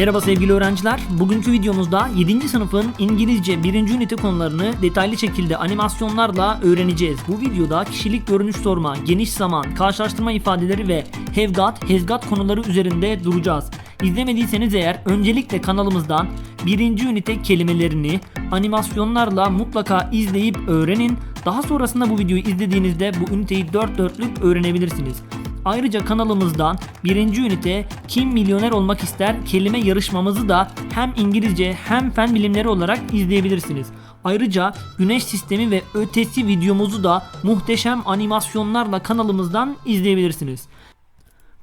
Merhaba sevgili öğrenciler. Bugünkü videomuzda 7. sınıfın İngilizce 1. ünite konularını detaylı şekilde animasyonlarla öğreneceğiz. Bu videoda kişilik görünüş sorma, geniş zaman, karşılaştırma ifadeleri ve have got, has got konuları üzerinde duracağız. İzlemediyseniz eğer öncelikle kanalımızdan 1. ünite kelimelerini animasyonlarla mutlaka izleyip öğrenin. Daha sonrasında bu videoyu izlediğinizde bu üniteyi 4 dörtlük öğrenebilirsiniz. Ayrıca kanalımızdan birinci ünite Kim Milyoner Olmak ister kelime yarışmamızı da hem İngilizce hem fen bilimleri olarak izleyebilirsiniz. Ayrıca Güneş Sistemi ve Ötesi videomuzu da muhteşem animasyonlarla kanalımızdan izleyebilirsiniz.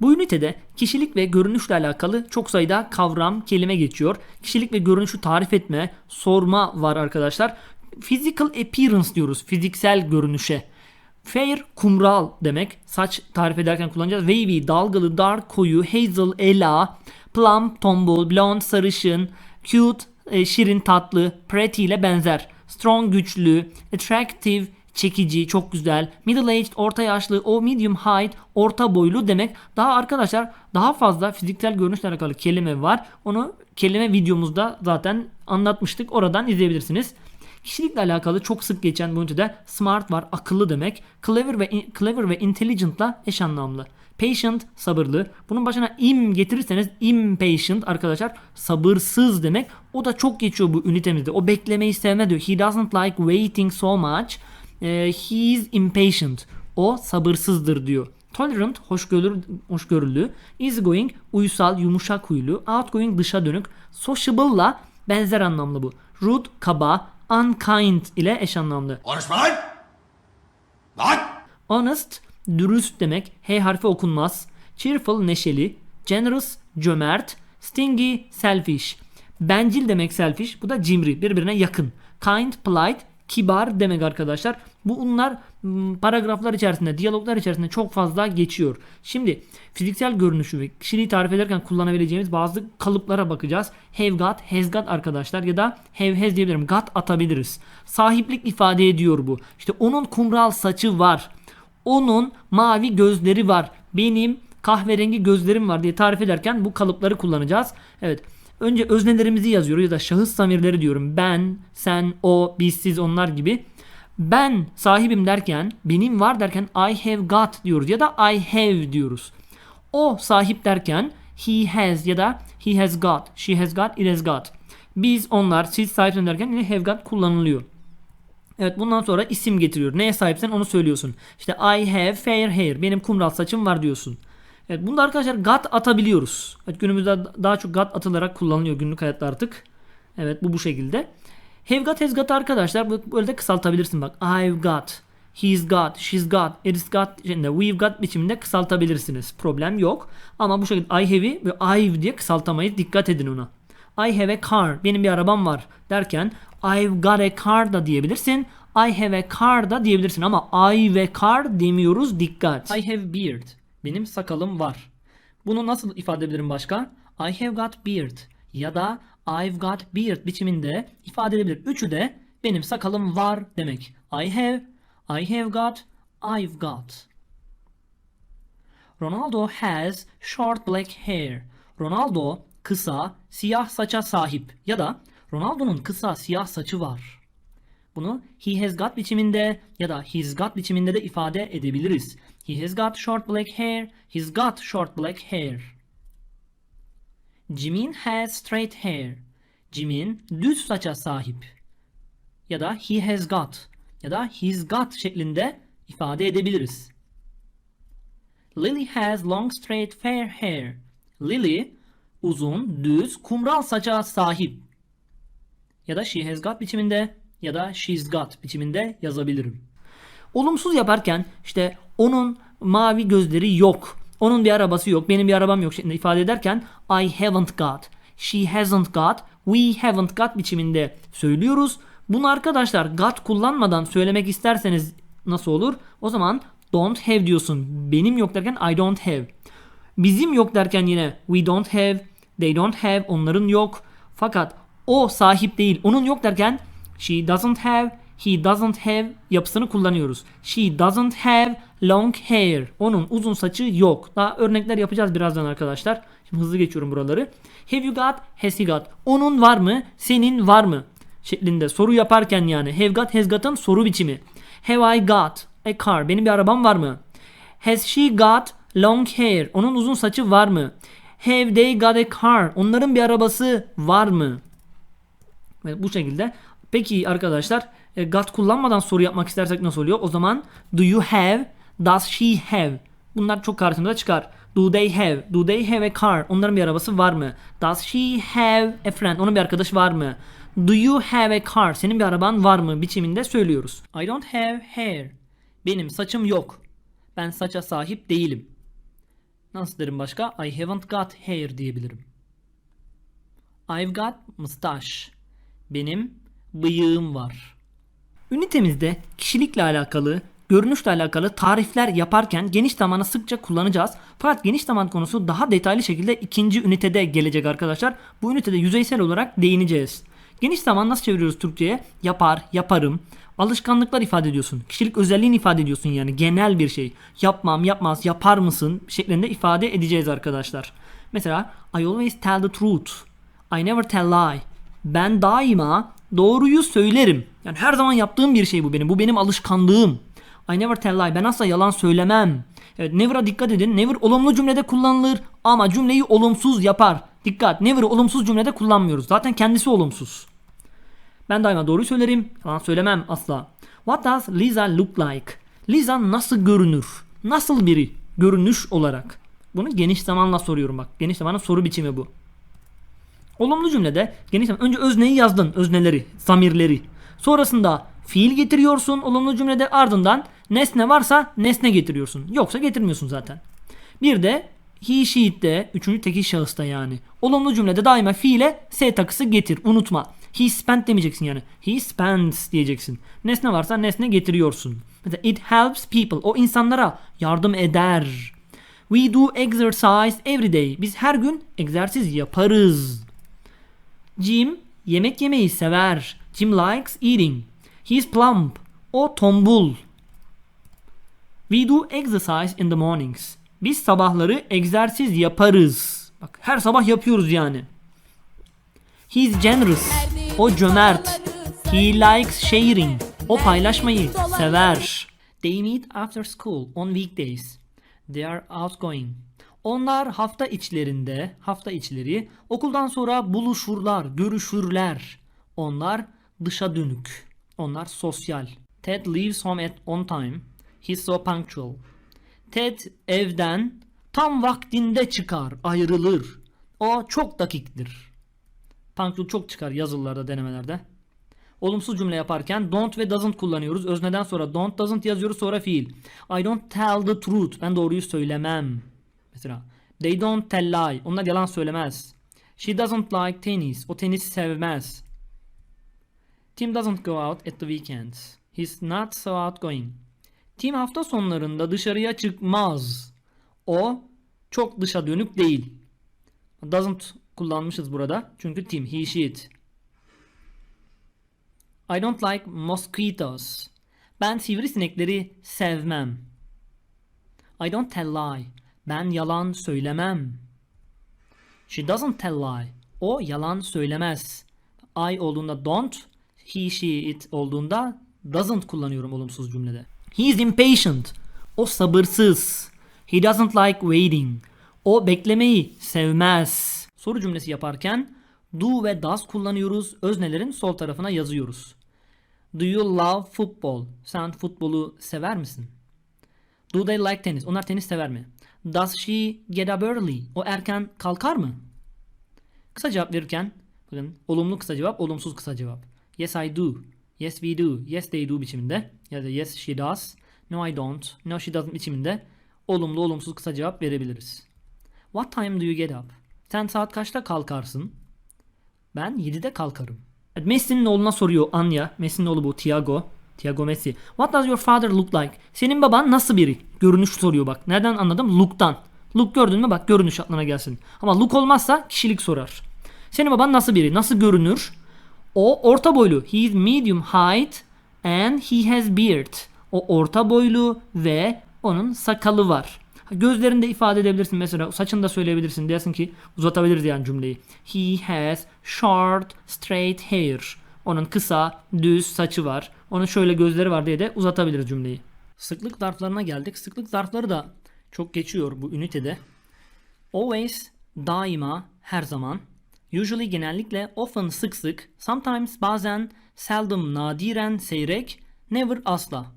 Bu ünitede kişilik ve görünüşle alakalı çok sayıda kavram, kelime geçiyor. Kişilik ve görünüşü tarif etme, sorma var arkadaşlar. Physical appearance diyoruz fiziksel görünüşe. Fair kumral demek. Saç tarif ederken kullanacağız. Wavy dalgalı, dark koyu, hazel ela, plum tombul, blonde sarışın, cute e, şirin tatlı, pretty ile benzer. Strong güçlü, attractive çekici, çok güzel. Middle aged, orta yaşlı, o medium height, orta boylu demek. Daha arkadaşlar daha fazla fiziksel görünüşle alakalı kelime var. Onu kelime videomuzda zaten anlatmıştık. Oradan izleyebilirsiniz. Kişilikle alakalı çok sık geçen bu ünitede smart var, akıllı demek. Clever ve clever ve intelligent'la eş anlamlı. Patient sabırlı. Bunun başına im getirirseniz impatient arkadaşlar sabırsız demek. O da çok geçiyor bu ünitemizde. O beklemeyi sevme diyor. He doesn't like waiting so much. Ee, he is impatient. O sabırsızdır diyor. Tolerant, hoşgörülü, hoşgörülü. Easygoing, uysal, yumuşak huylu. Outgoing, dışa dönük. Sociable'la benzer anlamlı bu. Rude, kaba. Unkind ile eş anlamlı. Konuşma lan! Lan! Honest, dürüst demek. H harfi okunmaz. Cheerful, neşeli. Generous, cömert. Stingy, selfish. Bencil demek selfish. Bu da cimri. Birbirine yakın. Kind, polite, kibar demek arkadaşlar. Bu bunlar paragraflar içerisinde, diyaloglar içerisinde çok fazla geçiyor. Şimdi fiziksel görünüşü ve kişiliği tarif ederken kullanabileceğimiz bazı kalıplara bakacağız. Have got, has got arkadaşlar ya da have has diyebilirim. Got atabiliriz. Sahiplik ifade ediyor bu. İşte onun kumral saçı var. Onun mavi gözleri var. Benim kahverengi gözlerim var diye tarif ederken bu kalıpları kullanacağız. Evet. Önce öznelerimizi yazıyoruz ya da şahıs zamirleri diyorum. Ben, sen, o, biz, siz, onlar gibi. Ben sahibim derken, benim var derken I have got diyoruz ya da I have diyoruz. O sahip derken he has ya da he has got, she has got, it has got. Biz, onlar, siz sahipsin derken yine have got kullanılıyor. Evet bundan sonra isim getiriyor. Neye sahipsen onu söylüyorsun. İşte I have fair hair. Benim kumral saçım var diyorsun. Evet bunda arkadaşlar got atabiliyoruz. Evet, günümüzde daha çok got atılarak kullanılıyor günlük hayatta artık. Evet bu bu şekilde. Have got has got arkadaşlar böyle de kısaltabilirsin bak. I've got, he's got, she's got, it's got, şeklinde we've got biçiminde kısaltabilirsiniz. Problem yok. Ama bu şekilde I have'i ve I've diye kısaltamayız. Dikkat edin ona. I have a car. Benim bir arabam var derken I've got a car da diyebilirsin. I have a car da diyebilirsin ama I ve car demiyoruz dikkat. I have beard. Benim sakalım var. Bunu nasıl ifade edebilirim başka? I have got beard ya da I've got beard biçiminde ifade edebilir. Üçü de benim sakalım var demek. I have, I have got, I've got. Ronaldo has short black hair. Ronaldo kısa siyah saça sahip ya da Ronaldo'nun kısa siyah saçı var. Bunu he has got biçiminde ya da he's got biçiminde de ifade edebiliriz. He has got short black hair. He's got short black hair. Jimin has straight hair. Jimin düz saça sahip. Ya da he has got ya da he's got şeklinde ifade edebiliriz. Lily has long straight fair hair. Lily uzun, düz, kumral saça sahip. Ya da she has got biçiminde ya da she's got biçiminde yazabilirim. Olumsuz yaparken işte onun mavi gözleri yok. Onun bir arabası yok. Benim bir arabam yok şeklinde ifade ederken I haven't got. She hasn't got. We haven't got biçiminde söylüyoruz. Bunu arkadaşlar got kullanmadan söylemek isterseniz nasıl olur? O zaman don't have diyorsun. Benim yok derken I don't have. Bizim yok derken yine we don't have, they don't have, onların yok. Fakat o sahip değil, onun yok derken she doesn't have, he doesn't have yapısını kullanıyoruz. She doesn't have long hair. Onun uzun saçı yok. Daha örnekler yapacağız birazdan arkadaşlar. Şimdi hızlı geçiyorum buraları. Have you got? Has he got? Onun var mı? Senin var mı? Şeklinde soru yaparken yani have got has got'ın soru biçimi. Have I got a car? Benim bir arabam var mı? Has she got long hair? Onun uzun saçı var mı? Have they got a car? Onların bir arabası var mı? Bu şekilde. Peki arkadaşlar e, got kullanmadan soru yapmak istersek nasıl oluyor? O zaman do you have? Does she have? Bunlar çok karşımıza çıkar. Do they have? Do they have a car? Onların bir arabası var mı? Does she have a friend? Onun bir arkadaşı var mı? Do you have a car? Senin bir araban var mı? Biçiminde söylüyoruz. I don't have hair. Benim saçım yok. Ben saça sahip değilim. Nasıl derim başka? I haven't got hair diyebilirim. I've got mustache. Benim bıyığım var. Ünitemizde kişilikle alakalı, görünüşle alakalı tarifler yaparken geniş zamanı sıkça kullanacağız. Fakat geniş zaman konusu daha detaylı şekilde ikinci ünitede gelecek arkadaşlar. Bu ünitede yüzeysel olarak değineceğiz. Geniş zaman nasıl çeviriyoruz Türkçe'ye? Yapar, yaparım. Alışkanlıklar ifade ediyorsun. Kişilik özelliğini ifade ediyorsun yani genel bir şey. Yapmam, yapmaz, yapar mısın şeklinde ifade edeceğiz arkadaşlar. Mesela I always tell the truth. I never tell lie. Ben daima doğruyu söylerim. Yani her zaman yaptığım bir şey bu benim. Bu benim alışkanlığım. I never tell lie. Ben asla yalan söylemem. Evet never'a dikkat edin. Never olumlu cümlede kullanılır ama cümleyi olumsuz yapar. Dikkat. Never'ı olumsuz cümlede kullanmıyoruz. Zaten kendisi olumsuz. Ben daima doğruyu söylerim. Yalan söylemem asla. What does Lisa look like? Lisa nasıl görünür? Nasıl biri? Görünüş olarak. Bunu geniş zamanla soruyorum bak. Geniş zamanın soru biçimi bu. Olumlu cümlede geniş zaman önce özneyi yazdın. Özneleri, zamirleri. Sonrasında fiil getiriyorsun olumlu cümlede ardından nesne varsa nesne getiriyorsun. Yoksa getirmiyorsun zaten. Bir de he, she'de, üçüncü tekil şahısta yani. Olumlu cümlede daima fiile s takısı getir. Unutma. He spent demeyeceksin yani. He spends diyeceksin. Nesne varsa nesne getiriyorsun. Mesela it helps people. O insanlara yardım eder. We do exercise every day. Biz her gün egzersiz yaparız. Jim yemek yemeyi sever. Jim likes eating. He's plump. O tombul. We do exercise in the mornings. Biz sabahları egzersiz yaparız. Bak her sabah yapıyoruz yani. He's generous. O cömert. He likes sharing. O paylaşmayı sever. They meet after school on weekdays. They are outgoing. Onlar hafta içlerinde, hafta içleri okuldan sonra buluşurlar, görüşürler. Onlar dışa dönük. Onlar sosyal. Ted leaves home at on time. He's so punctual. Ted evden tam vaktinde çıkar, ayrılır. O çok dakiktir. Punctual çok çıkar yazılılarda, denemelerde. Olumsuz cümle yaparken don't ve doesn't kullanıyoruz. Özneden sonra don't doesn't yazıyoruz sonra fiil. I don't tell the truth. Ben doğruyu söylemem. Mesela they don't tell lie. Onlar yalan söylemez. She doesn't like tennis. O tenisi sevmez. Tim doesn't go out at the weekends. He's not so outgoing. Tim hafta sonlarında dışarıya çıkmaz. O çok dışa dönük değil. Doesn't kullanmışız burada. Çünkü Tim, he, she, it. I don't like mosquitoes. Ben sivrisinekleri sevmem. I don't tell lie. Ben yalan söylemem. She doesn't tell lie. O yalan söylemez. I olduğunda don't, he, she, it olduğunda doesn't kullanıyorum olumsuz cümlede. He is impatient. O sabırsız. He doesn't like waiting. O beklemeyi sevmez. Soru cümlesi yaparken do ve does kullanıyoruz. Öznelerin sol tarafına yazıyoruz. Do you love football? Sen futbolu sever misin? Do they like tennis? Onlar tenis sever mi? Does she get up early? O erken kalkar mı? Kısa cevap verirken bakın olumlu kısa cevap, olumsuz kısa cevap. Yes I do. Yes we do. Yes they do biçiminde ya da yes she does. No I don't. No she doesn't biçiminde olumlu olumsuz kısa cevap verebiliriz. What time do you get up? Sen saat kaçta kalkarsın? Ben 7'de kalkarım. Messi'nin oğluna soruyor Anya. Messi'nin oğlu bu Tiago. Tiago Messi. What does your father look like? Senin baban nasıl biri? Görünüş soruyor bak. Nereden anladım? Look'tan. Look gördün mü? Bak görünüş aklına gelsin. Ama look olmazsa kişilik sorar. Senin baban nasıl biri? Nasıl görünür? O orta boylu. He is medium height and he has beard. O orta boylu ve onun sakalı var. Ha, Gözlerini de ifade edebilirsin mesela saçını da söyleyebilirsin dersin ki uzatabiliriz yani cümleyi. He has short straight hair. Onun kısa düz saçı var. Onun şöyle gözleri var diye de uzatabiliriz cümleyi. Sıklık zarflarına geldik. Sıklık zarfları da çok geçiyor bu ünitede. Always daima her zaman. Usually genellikle often sık sık. Sometimes bazen seldom nadiren seyrek. Never asla.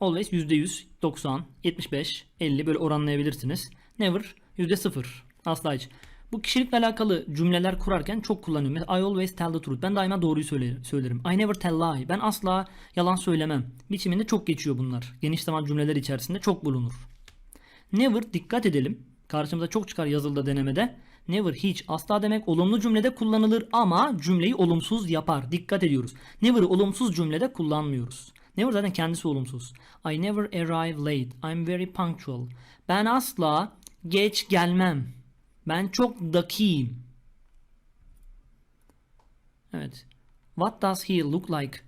Always %100, 90, 75, 50 böyle oranlayabilirsiniz. Never %0. Asla hiç. Bu kişilikle alakalı cümleler kurarken çok kullanıyorum. Mesela I always tell the truth. Ben daima doğruyu söyle- söylerim. I never tell lie. Ben asla yalan söylemem. Biçiminde çok geçiyor bunlar. Geniş zaman cümleler içerisinde çok bulunur. Never dikkat edelim. Karşımıza çok çıkar yazılıda denemede. Never hiç asla demek olumlu cümlede kullanılır ama cümleyi olumsuz yapar. Dikkat ediyoruz. Never'ı olumsuz cümlede kullanmıyoruz. Never zaten kendisi olumsuz. I never arrive late. I'm very punctual. Ben asla geç gelmem. Ben çok dakiyim. Evet. What does he look like?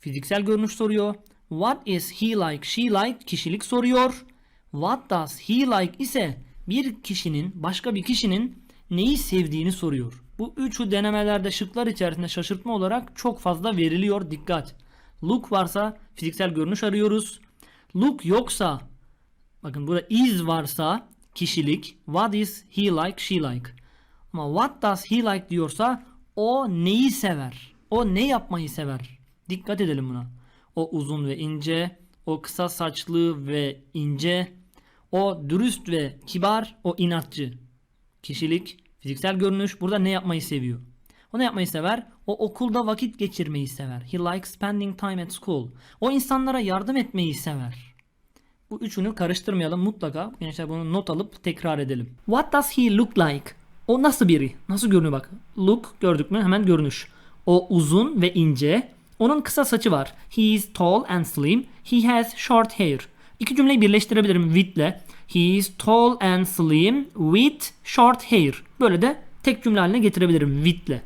Fiziksel görünüş soruyor. What is he like? She like kişilik soruyor. What does he like ise bir kişinin başka bir kişinin neyi sevdiğini soruyor. Bu üçü denemelerde şıklar içerisinde şaşırtma olarak çok fazla veriliyor. Dikkat. Look varsa fiziksel görünüş arıyoruz. Look yoksa bakın burada is varsa kişilik what is he like she like. Ama what does he like diyorsa o neyi sever? O ne yapmayı sever? Dikkat edelim buna. O uzun ve ince, o kısa saçlı ve ince, o dürüst ve kibar, o inatçı. Kişilik, fiziksel görünüş burada ne yapmayı seviyor? O ne yapmayı sever? O okulda vakit geçirmeyi sever. He likes spending time at school. O insanlara yardım etmeyi sever. Bu üçünü karıştırmayalım mutlaka. Gençler bunu not alıp tekrar edelim. What does he look like? O nasıl biri? Nasıl görünüyor bak. Look gördük mü? Hemen görünüş. O uzun ve ince. Onun kısa saçı var. He is tall and slim. He has short hair. İki cümleyi birleştirebilirim with'le. He is tall and slim with short hair. Böyle de tek cümle haline getirebilirim with'le.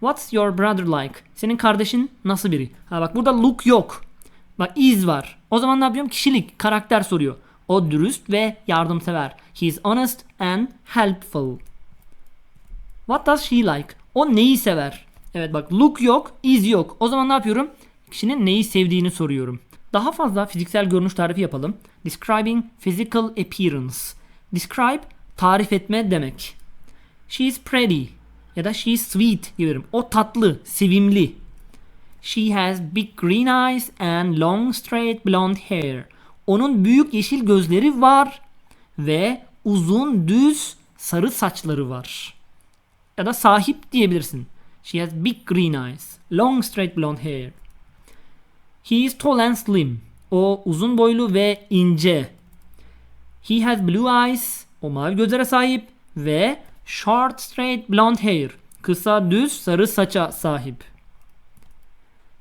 What's your brother like? Senin kardeşin nasıl biri? Ha bak burada look yok. Bak is var. O zaman ne yapıyorum? Kişilik, karakter soruyor. O dürüst ve yardımsever. He is honest and helpful. What does she like? O neyi sever? Evet bak look yok, is yok. O zaman ne yapıyorum? Kişinin neyi sevdiğini soruyorum. Daha fazla fiziksel görünüş tarifi yapalım. Describing physical appearance. Describe tarif etme demek. She is pretty ya da she is sweet diyorum. O tatlı, sevimli. She has big green eyes and long straight blonde hair. Onun büyük yeşil gözleri var ve uzun düz sarı saçları var. Ya da sahip diyebilirsin. She has big green eyes, long straight blonde hair. He is tall and slim. O uzun boylu ve ince. He has blue eyes. O mavi gözlere sahip ve short straight blonde hair. Kısa düz sarı saça sahip.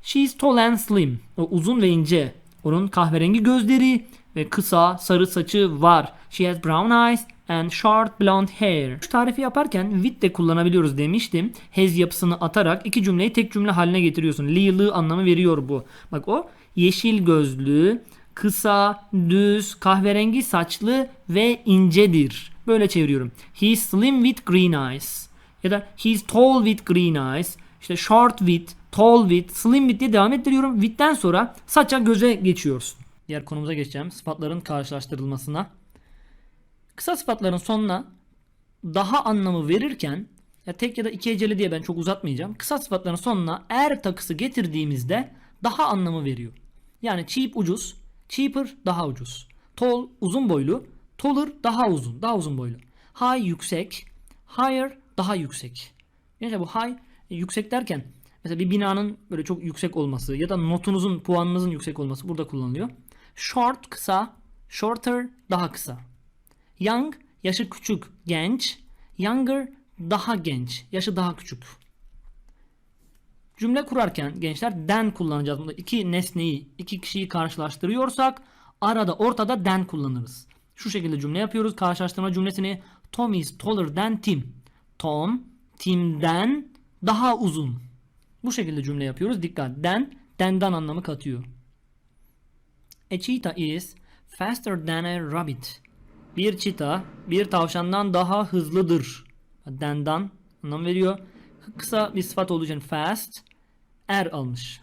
She is tall and slim. O uzun ve ince. Onun kahverengi gözleri ve kısa sarı saçı var. She has brown eyes and short blonde hair. Şu tarifi yaparken with de kullanabiliyoruz demiştim. Has yapısını atarak iki cümleyi tek cümle haline getiriyorsun. Li'lı anlamı veriyor bu. Bak o yeşil gözlü, kısa, düz, kahverengi saçlı ve incedir. Böyle çeviriyorum. He is slim with green eyes. Ya da he is tall with green eyes. İşte short with, tall with, slim with diye devam ettiriyorum. With'ten sonra saça göze geçiyorsun. Diğer konumuza geçeceğim. Sıfatların karşılaştırılmasına. Kısa sıfatların sonuna daha anlamı verirken ya tek ya da iki heceli diye ben çok uzatmayacağım. Kısa sıfatların sonuna er takısı getirdiğimizde daha anlamı veriyor. Yani cheap ucuz, cheaper daha ucuz. Tall uzun boylu, taller daha uzun, daha uzun boylu. High yüksek, higher daha yüksek. Yani bu high e, yüksek derken mesela bir binanın böyle çok yüksek olması ya da notunuzun puanınızın yüksek olması burada kullanılıyor. Short kısa, shorter daha kısa. Young yaşı küçük, genç. Younger daha genç, yaşı daha küçük. Cümle kurarken gençler den kullanacağız. Burada iki nesneyi, iki kişiyi karşılaştırıyorsak arada ortada den kullanırız. Şu şekilde cümle yapıyoruz. Karşılaştırma cümlesini Tom is taller than Tim. Tom Tim'den daha uzun. Bu şekilde cümle yapıyoruz. Dikkat. Den, dendan anlamı katıyor. A cheetah is Faster than a rabbit. Bir çita bir tavşandan daha hızlıdır. Than'dan anlam veriyor. Kısa bir sıfat olduğu için fast. Er almış.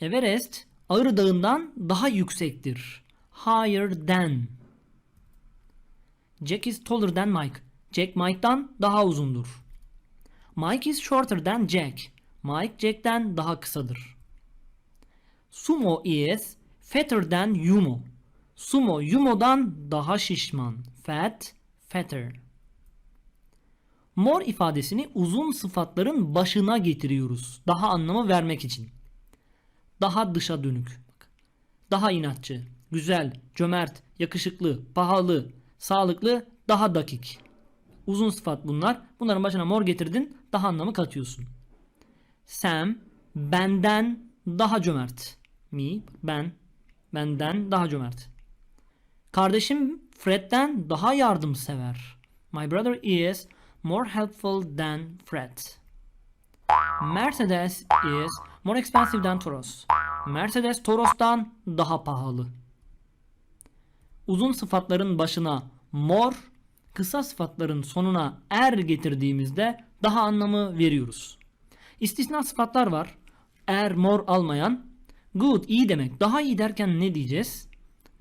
Everest Ağrı Dağı'ndan daha yüksektir. Higher than. Jack is taller than Mike. Jack Mike'dan daha uzundur. Mike is shorter than Jack. Mike Jack'ten daha kısadır. Sumo is fatter than Yumo. Sumo Yumo'dan daha şişman. Fat, fatter. More ifadesini uzun sıfatların başına getiriyoruz. Daha anlamı vermek için. Daha dışa dönük. Daha inatçı, güzel, cömert, yakışıklı, pahalı, sağlıklı, daha dakik. Uzun sıfat bunlar. Bunların başına mor getirdin, daha anlamı katıyorsun. Sam benden daha cömert. Me ben benden daha cömert. Kardeşim Fred'den daha yardımsever. My brother is more helpful than Fred. Mercedes is more expensive than Toros. Mercedes Toros'tan daha pahalı. Uzun sıfatların başına more, kısa sıfatların sonuna er getirdiğimizde daha anlamı veriyoruz. İstisna sıfatlar var. Er, more almayan. Good, iyi demek. Daha iyi derken ne diyeceğiz?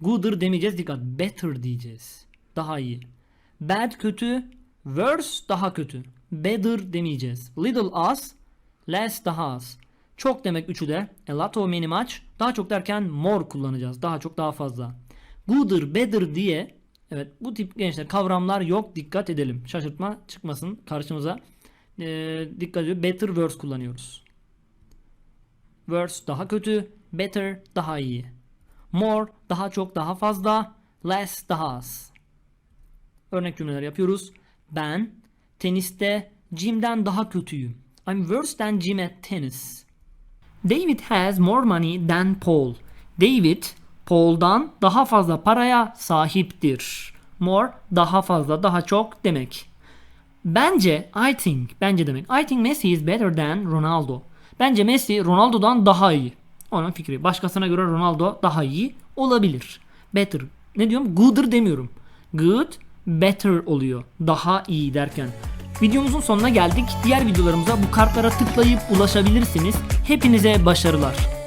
Gooder demeyeceğiz dikkat. Better diyeceğiz. Daha iyi. Bad kötü. Worse daha kötü. Better demeyeceğiz. Little az. Less daha az. Çok demek üçü de. A lot of many much. Daha çok derken more kullanacağız. Daha çok daha fazla. Gooder, better diye evet bu tip gençler kavramlar yok dikkat edelim. Şaşırtma çıkmasın karşımıza. Ee, dikkat ediyor. Better worse kullanıyoruz. Worse daha kötü. Better daha iyi. More daha çok daha fazla. Less daha az. Örnek cümleler yapıyoruz. Ben teniste Jim'den daha kötüyüm. I'm worse than Jim at tennis. David has more money than Paul. David Paul'dan daha fazla paraya sahiptir. More daha fazla daha çok demek. Bence I think bence demek. I think Messi is better than Ronaldo. Bence Messi Ronaldo'dan daha iyi. Onun fikri. Başkasına göre Ronaldo daha iyi olabilir. Better. Ne diyorum? Gooder demiyorum. Good, better oluyor. Daha iyi derken. Videomuzun sonuna geldik. Diğer videolarımıza bu kartlara tıklayıp ulaşabilirsiniz. Hepinize başarılar.